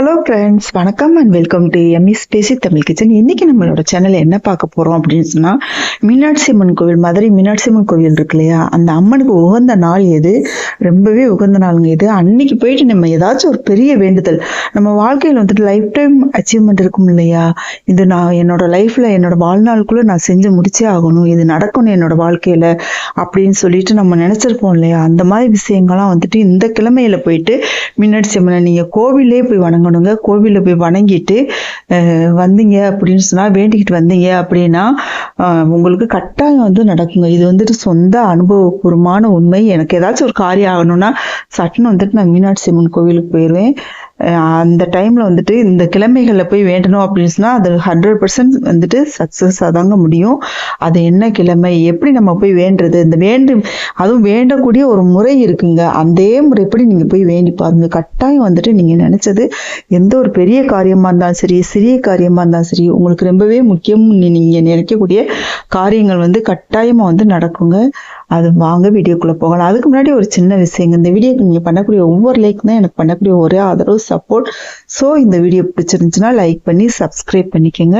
Hello friends வணக்கம் and welcome to M S பேசி Tamil kitchen இன்னைக்கு நம்மளோட சேனலில் என்ன பார்க்க போகிறோம் அப்படின்னு சொன்னால் மீனாட்சி அம்மன் கோவில் மதுரை மீனாட்சி அம்மன் கோவில் இருக்கு இல்லையா? அந்த அம்மனுக்கு உகந்த நாள் எது? ரொம்பவே உகந்த நாளுங்க இது. அன்னைக்கு போயிட்டு நம்ம ஏதாச்சும் ஒரு பெரிய வேண்டுதல் நம்ம வாழ்க்கையில் வந்துட்டு லைஃப் டைம் அச்சீவ்மெண்ட் இருக்கும் இல்லையா? இது நான் என்னோட லைஃப்பில் என்னோட வாழ்நாளுக்குள்ளே நான் செஞ்சு முடிச்சே ஆகணும். இது நடக்கணும் என்னோட வாழ்க்கையில் அப்படின்னு சொல்லிட்டு நம்ம நினச்சிருப்போம் இல்லையா? அந்த மாதிரி விஷயங்கள்லாம் வந்துட்டு இந்த கிழமையில போயிட்டு மீனாட்சி அம்மனை நீங்கள் கோவிலே போய் வணங்கணுங்க கோவிலில் போய் வணங்கிட்டு அஹ், வந்தீங்க அப்படின்னு சொன்னால் வேண்டிக்கிட்டு வந்தீங்க அப்படின்னா உங்களுக்கு கட்டாயம் வந்து நடக்குங்க. இது வந்துட்டு சொந்த அனுபவபூர்வமான உண்மை. எனக்கு ஏதாச்சும் ஒரு காரியம் ஆகணும்னா சட்டுன்னு வந்துட்டு நான் மீனாட்சி அம்மன் கோவிலுக்கு போயிடுவேன் அந்த டைமில் வந்துட்டு இந்த கிழமைகளில் போய் வேண்டணும் அப்படின்னு சொன்னால் அது ஹண்ட்ரட் பர்சன்ட் வந்துட்டு சக்ஸஸ் தாங்க முடியும். அது என்ன கிழமை? எப்படி நம்ம போய் வேண்டுறது? இந்த வேண்டு அதுவும் வேண்டக்கூடிய ஒரு முறை இருக்குங்க. அதே முறைப்படி நீங்கள் போய் வேண்டி பாருங்க. கட்டாயம் வந்துட்டு நீங்கள் நினச்சது எந்த ஒரு பெரிய காரியமாக இருந்தாலும் சரி சிறிய காரியமாக இருந்தாலும் சரி உங்களுக்கு ரொம்பவே முக்கியம் நீங்கள் நினைக்கக்கூடிய காரியங்கள் வந்து கட்டாயமாக வந்து நடக்குங்க. அது வாங்க வீடியோக்குள்ளே போகலாம். அதுக்கு முன்னாடி ஒரு சின்ன விஷயங்க. இந்த வீடியோக்கு நீங்கள் பண்ணக்கூடிய ஒவ்வொரு லைக் தான் எனக்கு பண்ணக்கூடிய ஒரே ஆதரவு சப்போர்ட் ஸோ இந்த வீடியோ பிடிச்சிருந்துச்சுன்னா லைக் பண்ணி சப்ஸ்கிரைப் பண்ணிக்கோங்க.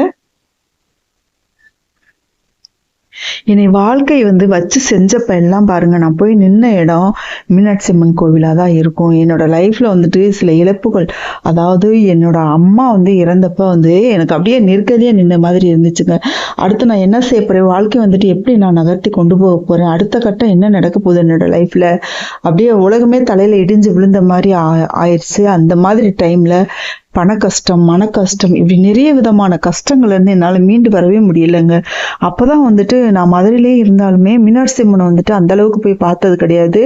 என்னை வாழ்க்கை வந்து வச்சு செஞ்சப்ப எல்லாம் பாருங்க. நான் போய் நின்ன இடம் மீனாட்சி அம்மன் கோவிலாக தான் இருக்கும். என்னோட லைஃப்ல வந்துட்டு சில இழப்புகள் அதாவது என்னோட அம்மா வந்து இறந்தப்ப வந்து எனக்கு அப்படியே நெருக்கடியாக நின்ன மாதிரி இருந்துச்சுங்க. அடுத்து நான் என்ன செய்ய போறேன்? வாழ்க்கை வந்துட்டு எப்படி நான் நகர்த்தி கொண்டு போக போறேன்? அடுத்த கட்டம் என்ன நடக்க போகுது என்னோட லைஃப்ல அப்படியே உலகமே தலையில இடிஞ்சு விழுந்த மாதிரி ஆ- ஆயிடுச்சு. அந்த மாதிரி டைம்ல பண கஷ்டம் மன கஷ்டம் இப்படி நிறைய விதமான கஷ்டங்கள் இருந்து என்னால் மீண்டு வரவே முடியலைங்க. அப்போதான் வந்துட்டு நான் மதுரையிலே இருந்தாலுமே மீனாட்சி அம்மனை வந்துட்டு அந்த அளவுக்கு போய் பார்த்தது கிடையாது.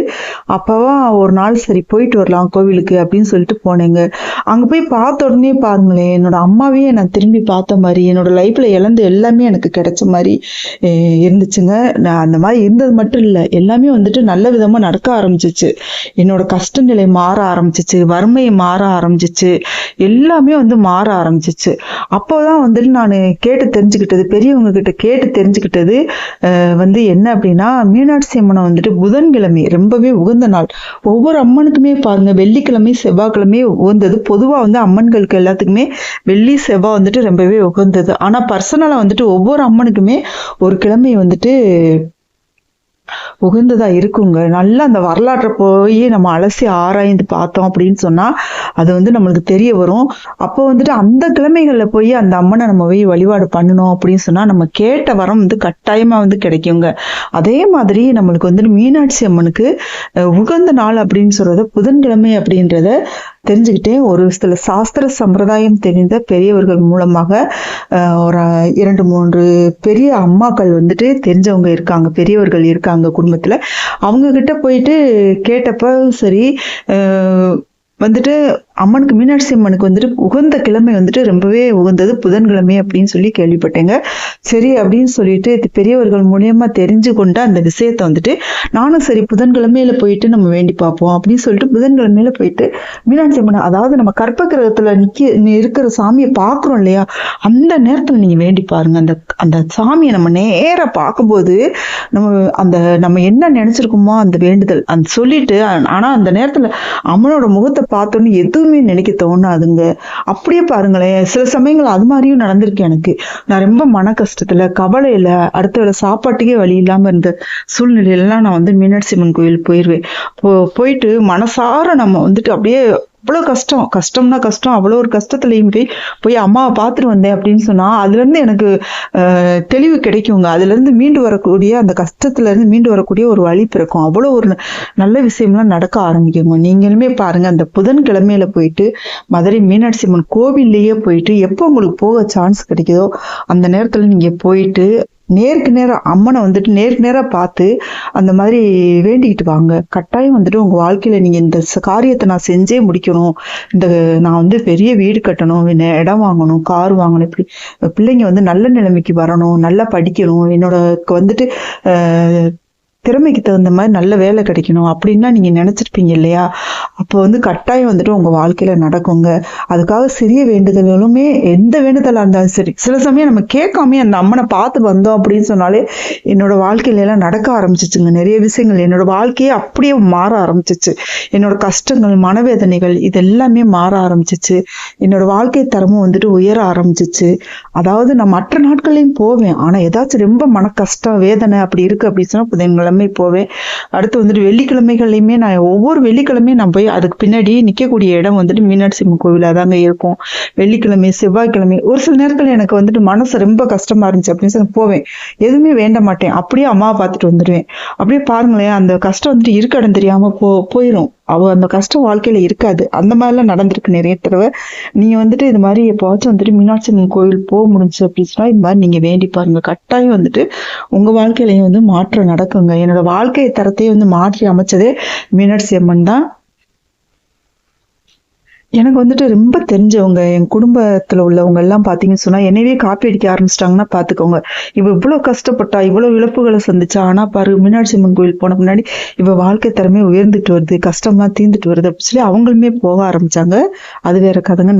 அப்போவா ஒரு நாள் சரி போயிட்டு வரலாம் கோவிலுக்கு அப்படின்னு சொல்லிட்டு போனேங்க. அங்கே போய் பார்த்த உடனே பாருங்களேன் என்னோட அம்மாவையே நான் திரும்பி பார்த்த மாதிரி என்னோட லைஃப்பில் இழந்து எல்லாமே எனக்கு கிடைச்ச மாதிரி இருந்துச்சுங்க. நான் அந்த மாதிரி இருந்தது மட்டும் இல்லை எல்லாமே வந்துட்டு நல்ல விதமாக நடக்க ஆரம்பிச்சிச்சு. என்னோட கஷ்ட நிலை மாற ஆரம்பிச்சிச்சு வறுமை மாற ஆரம்பிச்சிச்சு. எல்லாமே வந்து மாற ஆரம்பிச்சிச்சு. அப்போதான் வந்துட்டு நான் கேட்டு தெரிஞ்சுக்கிட்டது பெரியவங்க கிட்ட கேட்டு தெரிஞ்சுக்கிட்டது வந்து என்ன அப்படின்னா மீனாட்சி அம்மனை வந்துட்டு புதன்கிழமை ரொம்பவே உகந்த நாள். ஒவ்வொரு அம்மனுக்குமே பாருங்க வெள்ளிக்கிழமை செவ்வாய்க்கிழமை உகந்தது. பொதுவாக வந்து அம்மன்களுக்கு எல்லாத்துக்குமே வெள்ளி செவ்வாய் வந்துட்டு ரொம்பவே உகந்தது. ஆனால் பர்சனலாக வந்துட்டு ஒவ்வொரு அம்மனுக்குமே ஒரு கிழமை வந்துட்டு உகந்ததா இருக்குங்க. நல்லா அந்த வரலாற்றை போய் நம்ம அலசி ஆராய்ந்து பார்த்தோம் அப்படின்னு சொன்னா அது வந்து நம்மளுக்கு தெரிய வரும். அப்போ வந்துட்டு அந்த கிழமைகள்ல போய் அந்த அம்மனை நம்ம போய் வழிபாடு பண்ணணும் அப்படின்னு சொன்னா நம்ம கேட்ட வரம் வந்து கட்டாயமா வந்து கிடைக்குங்க. அதே மாதிரி நம்மளுக்கு வந்துட்டு மீனாட்சி அம்மனுக்கு அஹ், உகந்த நாள் அப்படின்னு சொல்றத புதன்கிழமை அப்படின்றத தெரிஞ்சுக்கிட்டேன் ஒரு சில சாஸ்திர சம்பிரதாயம் தெரிந்த பெரியவர்கள் மூலமாக ஒரு இரண்டு மூன்று பெரிய அம்மாக்கள் வந்துட்டு தெரிஞ்சவங்க இருக்காங்க பெரியவர்கள் இருக்காங்க குடும்பத்தில். அவங்க கிட்ட போயிட்டு கேட்டப்ப சரி வந்துட்டு அம்மனுக்கு மீனாட்சி அம்மனுக்கு வந்துட்டு உகந்த கிழமை வந்துட்டு ரொம்பவே உகந்தது புதன்கிழமை அப்படின்னு சொல்லி கேள்விப்பட்டேங்க. சரி அப்படின்னு சொல்லிட்டு பெரியவர்கள் மூலியமா தெரிஞ்சு கொண்ட அந்த விஷயத்த வந்துட்டு நானும் சரி புதன்கிழமையில போயிட்டு நம்ம வேண்டி பார்ப்போம் அப்படின்னு சொல்லிட்டு புதன்கிழமையில போயிட்டு மீனாட்சி அம்மன் அதாவது நம்ம கற்ப கிரகத்துல நிக்க இருக்கிற சாமியை பார்க்குறோம் இல்லையா? அந்த நேரத்துல நீங்க வேண்டி பாருங்க. அந்த அந்த சாமியை நம்ம நேரா பார்க்கும்போது நம்ம அந்த நம்ம என்ன நினைச்சிருக்கோமோ அந்த வேண்டுதல். அந்த சொல்லிட்டு ஆனா அந்த நேரத்துல அம்மனோட முகத்தை பார்த்தோன்னே எதுவுமே நினைக்க தோணாதுங்க. அப்படியே பாருங்களேன் சில சமயங்கள் அது மாதிரியும் நடந்திருக்கு எனக்கு. நான் ரொம்ப மன கஷ்டத்துல கவலையில அடுத்த வேளை சாப்பாட்டுக்கே வழி இல்லாம இருந்த சூழ்நிலையிலலாம் நான் வந்து மீனாட்சி அம்மன் கோயில் போயிடுவேன் போ போயிட்டு மனசார நம்ம வந்துட்டு அப்படியே அவ்வளோ கஷ்டம். கஷ்டம்னா கஷ்டம். அவ்வளோ ஒரு கஷ்டத்துலையும் போய் போய் அம்மாவை பார்த்துட்டு வந்தேன் அப்படின்னு சொன்னால் அதுலேருந்து எனக்கு தெளிவு கிடைக்குங்க. அதுலேருந்து மீண்டு வரக்கூடிய அந்த கஷ்டத்துலேருந்து மீண்டு வரக்கூடிய ஒரு வழி பிறக்கும். அவ்வளோ ஒரு ந- நல்ல விஷயம்லாம் நடக்க ஆரம்பிக்குங்க. நீங்களுமே பாருங்கள் அந்த புதன்கிழமையில போயிட்டு மதுரை மீனாட்சி அம்மன் கோவில்லையே போயிட்டு எப்போ உங்களுக்கு போக சான்ஸ் கிடைக்குதோ அந்த நேரத்தில் நீங்கள் போயிட்டு நேருக்கு நேரம் அம்மனை வந்துட்டு நேருக்கு நேராக பார்த்து அந்த மாதிரி வேண்டிக்கிட்டு வாங்க. கட்டாயம் வந்துட்டு உங்கள் வாழ்க்கையில் நீங்கள் இந்த காரியத்தை நான் செஞ்சே முடிக்கணும். இந்த நான் வந்து பெரிய வீடு கட்டணும் இடம் வாங்கணும் கார் வாங்கணும் இப்படி பிள்ளைங்க வந்து நல்ல நிலைமைக்கு வரணும் நல்லா படிக்கணும். என்னோட வந்துட்டு திறமைக்கு தகுந்த மாதிரி நல்ல வேலை கிடைக்கணும் அப்படின்னா நீங்க நினைச்சிருப்பீங்க இல்லையா? அப்போ வந்து கட்டாயம் வந்துட்டு உங்க வாழ்க்கையில நடக்குங்க. அதுக்காக சிறிய வேண்டுதல்களுமே எந்த வேண்டுதலா இருந்தாலும் சரி. சில சமயம் நம்ம கேட்காம அந்த அம்மனை பார்த்து வந்தோம் அப்படின்னு சொன்னாலே என்னோட வாழ்க்கையில எல்லாம் நடக்க ஆரம்பிச்சிச்சுங்க. நிறைய விஷயங்கள் என்னோட வாழ்க்கையே அப்படியே மாற ஆரம்பிச்சிச்சு. என்னோட கஷ்டங்கள் மனவேதனைகள் இது எல்லாமே மாற ஆரம்பிச்சிச்சு. என்னோட வாழ்க்கை தரமும் வந்துட்டு உயர ஆரம்பிச்சிச்சு. அதாவது நான் மற்ற நாட்கள்லையும் போவேன். ஆனா ஏதாச்சும் ரொம்ப மன கஷ்டம் வேதனை அப்படி இருக்கு அப்படின்னு சொன்னா கிழமை போவேன் அடுத்து வந்துட்டு வெள்ளிக்கிழமைகள்லையுமே நான் ஒவ்வொரு வெள்ளிக்கிழமையும் நான் போய் அதுக்கு பின்னாடி நிற்கக்கூடிய இடம் வந்துட்டு மீனாட்சி அம்மன் கோவிலாக தாங்க இருக்கும். வெள்ளிக்கிழமை செவ்வாய்க்கிழமை ஒரு சில நேரத்தில் எனக்கு வந்துட்டு மனசு ரொம்ப கஷ்டமா இருந்துச்சு அப்படின்னு சொல்லி போவேன். எதுவுமே வேண்ட மாட்டேன். அப்படியே அம்மாவை பார்த்துட்டு வந்துடுவேன் அப்படியே பாருங்களேன் அந்த கஷ்டம் வந்துட்டு இருக்க இடம் தெரியாம போ போயிடும் அவ அந்த கஷ்டம் வாழ்க்கையில இருக்காது. அந்த மாதிரிலாம் நடந்திருக்கு நிறைய தடவை. நீங்க வந்துட்டு இது மாதிரி எப்போவாச்சும் வந்துட்டு மீனாட்சி அம்மன் கோவில் போக முடிஞ்சு அப்படின்னு சொன்னா இது மாதிரி நீங்க வேண்டி பாருங்க. கட்டாயம் வந்துட்டு உங்க வாழ்க்கையிலையும் வந்து மாற்றம் நடக்குங்க. என்னோட வாழ்க்கை தரத்தையே வந்து மாற்றி அமைச்சதே மீனாட்சி அம்மன் தான். எனக்கு வந்துட்டு ரொம்ப தெரிஞ்சவங்க என் குடும்பத்தில் உள்ளவங்க எல்லாம் பார்த்தீங்கன்னு சொன்னால் என்னவே காப்பி அடிக்க ஆரம்பிச்சிட்டாங்கன்னா பார்த்துக்கோங்க இவ இவ்வளவு கஷ்டப்பட்டா இவ்வளவு இழப்புகளை சந்திச்சா ஆனா பாரு மீனாட்சி அம்மன் கோயில் போன முன்னாடி இவ வாழ்க்கை தரமே உயர்ந்துட்டு வருது கஷ்டம்லாம் தீர்ந்துட்டு வருது அப்படின்னு சொல்லி அவங்களுமே போக ஆரம்பிச்சாங்க. அது வேற கதைங்க.